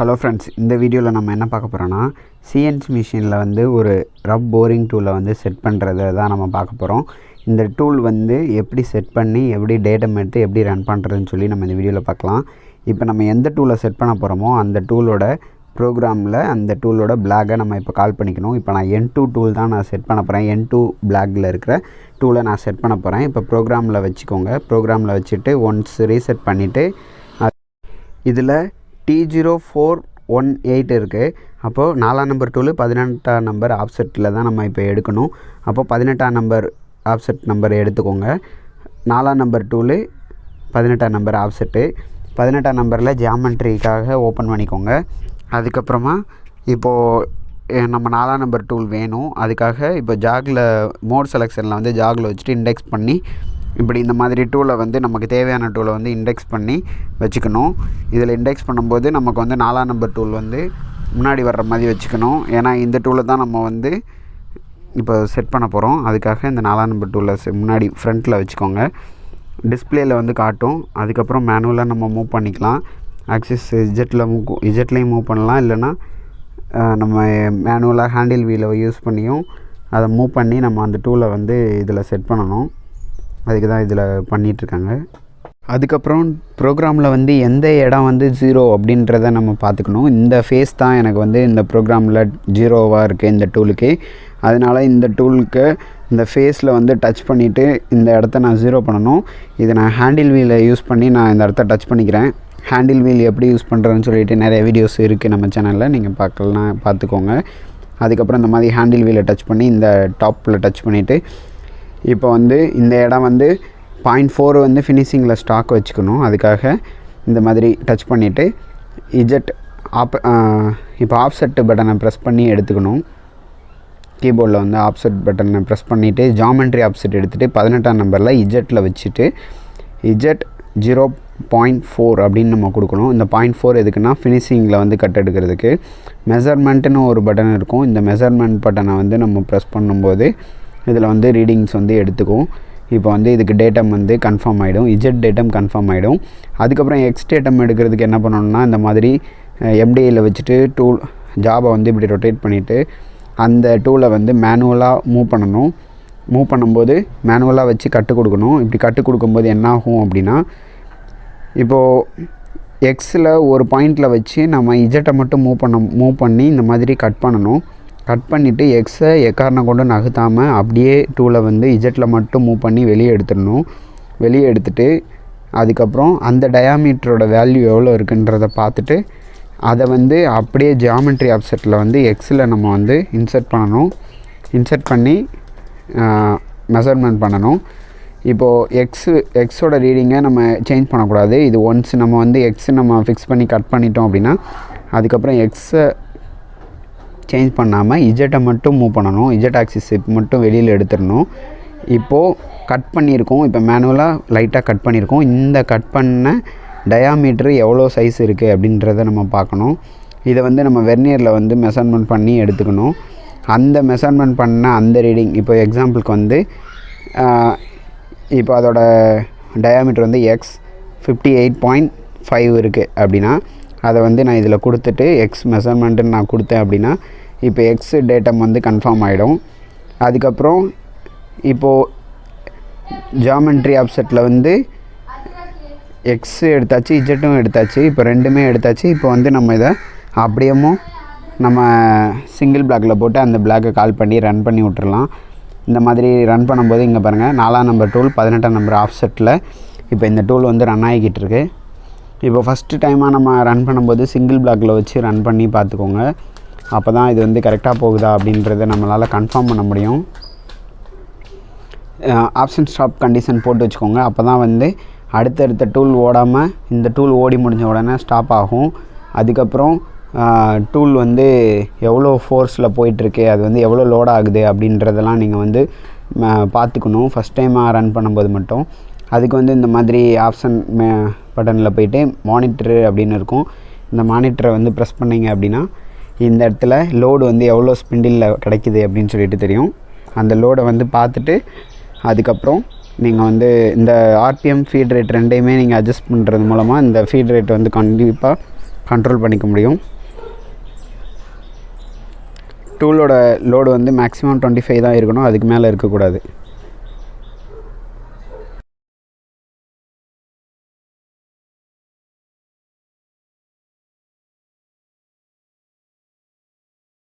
Hello friends இந்த வீடியோவில் நம்ம என்ன பார்க்க போகிறோன்னா சிஎன்சி மிஷினில் வந்து ஒரு ரப் போரிங் டூலை வந்து செட் பண்ணுறத தான் நம்ம பார்க்க போகிறோம் இந்த டூல் வந்து எப்படி செட் பண்ணி எப்படி டேட்டம் எடுத்து எப்படி ரன் பண்ணுறதுன்னு சொல்லி நம்ம இந்த வீடியோவில் பார்க்கலாம். இப்போ நம்ம எந்த டூலை செட் பண்ண போகிறோமோ அந்த டூலோட ப்ரோக்ராமில் அந்த டூலோட பிளாகை நம்ம இப்போ கால் பண்ணிக்கணும். இப்போ நான் என் டூ டூல் தான் நான் செட் பண்ண போகிறேன் என் டூ பிளாகில் இருக்கிற டூலை நான் செட் பண்ண போகிறேன் இப்போ ப்ரோக்ராமில் வச்சுக்கோங்க. ப்ரோக்ராமில் வச்சுட்டு ஒன்ஸ் ரீசெட் பண்ணிவிட்டு இதில் T zero four one eight இருக்குது அப்போது நாலாம் நம்பர் டூலு பதினெட்டாம் நம்பர் ஆப்செட்டில் தான் நம்ம இப்போ எடுக்கணும். அப்போது பதினெட்டாம் நம்பர் ஆப்செட் நம்பர் எடுத்துக்கோங்க. நாலாம் நம்பர் டூலு பதினெட்டாம் நம்பர் ஆப்செட்டு பதினெட்டாம் நம்பரில் ஜாமெண்ட்ரிக்காக ஓப்பன் பண்ணிக்கோங்க. அதுக்கப்புறமா இப்போது நம்ம நாலாம் நம்பர் டூல் வேணும். அதுக்காக இப்போ ஜாகில் மோட் செலெக்ஷனில் வந்து ஜாகில் வச்சுட்டு இண்டெக்ஸ் பண்ணி இப்படி இந்த மாதிரி டூலை வந்து நமக்கு தேவையான டூலை வந்து இண்டெக்ஸ் பண்ணி வச்சுக்கணும். இதில் இண்டெக்ஸ் பண்ணும்போது நமக்கு வந்து நாலாம் நம்பர் டூல் வந்து முன்னாடி வர்ற மாதிரி வச்சுக்கணும். ஏன்னா இந்த டூலை தான் நம்ம வந்து இப்போ செட் பண்ண போகிறோம் அதுக்காக இந்த நாலாம் நம்பர் டூலை முன்னாடி ஃப்ரண்ட்டில் வச்சுக்கோங்க. டிஸ்பிளேயில் வந்து காட்டும். அதுக்கப்புறம் மேனுவலாக நம்ம மூவ் பண்ணிக்கலாம். ஆக்சிஸ் இஜெட்டில் மூவ் இஜெட்லேயும் மூவ் பண்ணலாம். இல்லைனா நம்ம மேனுவலாக ஹேண்டில் வீலை யூஸ் பண்ணியும் அதை மூவ் பண்ணி நம்ம அந்த டூலை வந்து இதில் செட் பண்ணணும். அதுக்கு தான் இதில் பண்ணிகிட்ருக்காங்க. அதுக்கப்புறம் ப்ரோக்ராமில் வந்து எந்த இடம் வந்து ஜீரோ அப்படின்றத நம்ம பார்த்துக்கணும். இந்த ஃபேஸ் தான் எனக்கு வந்து இந்த ப்ரோக்ராமில் ஜீரோவாக இருக்குது இந்த டூலுக்கு அதனால் இந்த டூலுக்கு இந்த ஃபேஸில் வந்து டச் பண்ணிவிட்டு இந்த இடத்த நான் ஜீரோ பண்ணணும். இதை நான் ஹேண்டில் வீலை யூஸ் பண்ணி நான் இந்த இடத்த டச் பண்ணிக்கிறேன். ஹேண்டில் வீல் எப்படி யூஸ் பண்ணுறேன்னு சொல்லிட்டு நிறைய வீடியோஸ் இருக்குது நம்ம சேனலில் நீங்கள் பார்க்கலாம் பார்த்துக்கோங்க. அதுக்கப்புறம் இந்த மாதிரி ஹேண்டில் வீலை டச் பண்ணி இந்த டாப்பில் டச் பண்ணிவிட்டு இப்போ வந்து இந்த இடம் வந்து பாயிண்ட் ஃபோர் வந்து ஃபினிஷிங்கில் ஸ்டாக் வச்சுக்கணும். அதுக்காக இந்த மாதிரி டச் பண்ணிவிட்டு இஜெட் ஆப் இப்போ ஆப்செட் பட்டனை ப்ரெஸ் பண்ணி எடுத்துக்கணும். கீபோர்டில் வந்து ஆப்செட் பட்டனை ப்ரெஸ் பண்ணிவிட்டு ஜாமெண்ட்ரி ஆப்செட் எடுத்துகிட்டு பதினெட்டாம் நம்பரில் இஜெட்டில் வச்சுட்டு இஜெட் ஜீரோ பாயிண்ட் ஃபோர் அப்படின்னு நம்ம கொடுக்கணும். இந்த பாயிண்ட் ஃபோர் எதுக்குன்னா ஃபினிஷிங்கில் வந்து கட் எடுக்கிறதுக்கு. மெஷர்மெண்ட்டுன்னு ஒரு பட்டன் இருக்கும். இந்த மெஷர்மெண்ட் பட்டனை வந்து நம்ம ப்ரெஸ் பண்ணும்போது இதில் வந்து ரீடிங்ஸ் வந்து எடுத்துக்கும் இப்போ வந்து இதுக்கு டேட்டம் வந்து கன்ஃபார்ம் ஆகிடும் இஜெட் டேட்டம் கன்ஃபார்ம் ஆகிடும் அதுக்கப்புறம் எக்ஸ் டேட்டம் எடுக்கிறதுக்கு என்ன பண்ணணும்னா இந்த மாதிரி எம்டிஐயில் வச்சுட்டு டூல் ஜாபை வந்து இப்படி ரொட்டேட் பண்ணிவிட்டு அந்த டூலை வந்து மேனுவலாக மூவ் பண்ணணும். மூவ் பண்ணும்போது மேனுவலாக வச்சு கட்டு கொடுக்கணும். இப்படி கட்டு கொடுக்கும்போது என்ன ஆகும் அப்படின்னா இப்போது எக்ஸில் ஒரு பாயிண்டில் வச்சு நம்ம இஜெட்டை மட்டும் மூவ் பண்ண மூவ் பண்ணி இந்த மாதிரி கட் பண்ணணும். கட் பண்ணிவிட்டு எக்ஸை எக்காரணம் கொண்டு நகர்த்தாமல் அப்படியே டூவில் வந்து இஜெட்டில் மட்டும் மூவ் பண்ணி வெளியே எடுத்துடணும். வெளியே எடுத்துகிட்டு அதுக்கப்புறம் அந்த டயாமீட்டரோட வேல்யூ எவ்வளோ இருக்குன்றத பார்த்துட்டு அதை வந்து அப்படியே ஜியாமெட்ரி ஆப்செட்டில் வந்து எக்ஸில் நம்ம வந்து இன்சர்ட் பண்ணணும். இன்சர்ட் பண்ணி மெஷர்மெண்ட் பண்ணணும். இப்போது எக்ஸு எக்ஸோட ரீடிங்கை நம்ம சேஞ்ச் பண்ணக்கூடாது. இது ஒன்ஸ் நம்ம வந்து எக்ஸு நம்ம ஃபிக்ஸ் பண்ணி கட் பண்ணிட்டோம் அப்படின்னா அதுக்கப்புறம் எக்ஸை சேஞ்ச் பண்ணாமல் இஜெட்டை மட்டும் மூவ் பண்ணணும். இஜெட் ஆக்சிஸ் மட்டும் வெளியில் எடுத்துடணும். இப்போது கட் பண்ணியிருக்கோம். இப்போ மேனுவலாக லைட்டாக கட் பண்ணியிருக்கோம். இந்த கட் பண்ண டயாமீட்ரு எவ்வளோ சைஸ் இருக்குது அப்படின்றத நம்ம பார்க்கணும். இதை வந்து நம்ம வெர்னியரில் வந்து மெஷர்மெண்ட் பண்ணி எடுத்துக்கணும். அந்த மெஷர்மெண்ட் பண்ண அந்த ரீடிங் இப்போ எக்ஸாம்பிளுக்கு வந்து இப்போ அதோட டயாமீட்டர் வந்து X fifty eight point five இருக்குது அப்படின்னா அதை வந்து நான் இதில் கொடுத்துட்டு எக்ஸ் மெஷர்மெண்ட்டுன்னு நான் கொடுத்தேன் அப்படின்னா இப்போ எக்ஸ் டேட்டம் வந்து கன்ஃபார்ம் ஆகிடும் அதுக்கப்புறம் இப்போது ஜாமெண்ட்ரி ஆப்செட்டில் வந்து எக்ஸு எடுத்தாச்சு இஜெட்டும் எடுத்தாச்சு இப்போ ரெண்டுமே எடுத்தாச்சு. இப்போ வந்து நம்ம இதை அப்படியேமும் நம்ம சிங்கிள் பிளாக்கில் போட்டு அந்த பிளாக்கை கால் பண்ணி ரன் பண்ணி விட்டுறலாம். இந்த மாதிரி ரன் பண்ணும்போது இங்கே பாருங்கள் நாலாம் நம்பர் டூல் பதினெட்டாம் நம்பர் ஆஃப்செட்டில் இப்போ இந்த டூல் வந்து ரன் ஆகிக்கிட்டு இருக்குது இப்போ ஃபஸ்ட்டு டைமாக நம்ம ரன் பண்ணும்போது சிங்கிள் பிளாக்கில் வச்சு ரன் பண்ணி பார்த்துக்கோங்க. அப்போ தான் இது வந்து கரெக்டாக போகுதா அப்படின்றத நம்மளால் கன்ஃபார்ம் பண்ண முடியும். ஆப்ஷன் ஸ்டாப் கண்டிஷன் போட்டு வச்சுக்கோங்க. அப்போ தான் வந்து அடுத்தடுத்த டூல் ஓடாமல் இந்த டூல் ஓடி முடிஞ்ச உடனே ஸ்டாப் ஆகும். அதுக்கப்புறம் டூல் வந்து எவ்வளோ ஃபோர்ஸில் போயிட்டுருக்கு அது வந்து எவ்வளோ லோட் ஆகுது அப்படின்றதெல்லாம் நீங்கள் வந்து பார்த்துக்கணும். ஃபஸ்ட் டைமாக ரன் பண்ணும்போது மட்டும். அதுக்கு வந்து இந்த மாதிரி ஆப்ஷன் மே பட்டனில் போயிட்டு மானிட்டரு அப்படின்னு இருக்கும். இந்த மானிட்டரை வந்து ப்ரெஸ் பண்ணிங்க அப்படின்னா இந்த இடத்துல லோடு வந்து எவ்வளோ ஸ்பிண்டிலில் கிடைக்குது அப்படின்னு சொல்லிட்டு தெரியும். அந்த லோடை வந்து பார்த்துட்டு அதுக்கப்புறம் நீங்கள் வந்து இந்த ஆர்பிஎம் ஃபீட் ரேட் ரெண்டையுமே நீங்கள் அட்ஜஸ்ட் பண்ணுறது மூலமாக இந்த ஃபீட் ரேட் வந்து கண்டிப்பாக கண்ட்ரோல் பண்ணிக்க முடியும். டூலோட லோடு வந்து மேக்ஸிமம் டுவெண்ட்டி ஃபைவ் தான் இருக்கணும். அதுக்கு மேலே இருக்கக்கூடாது.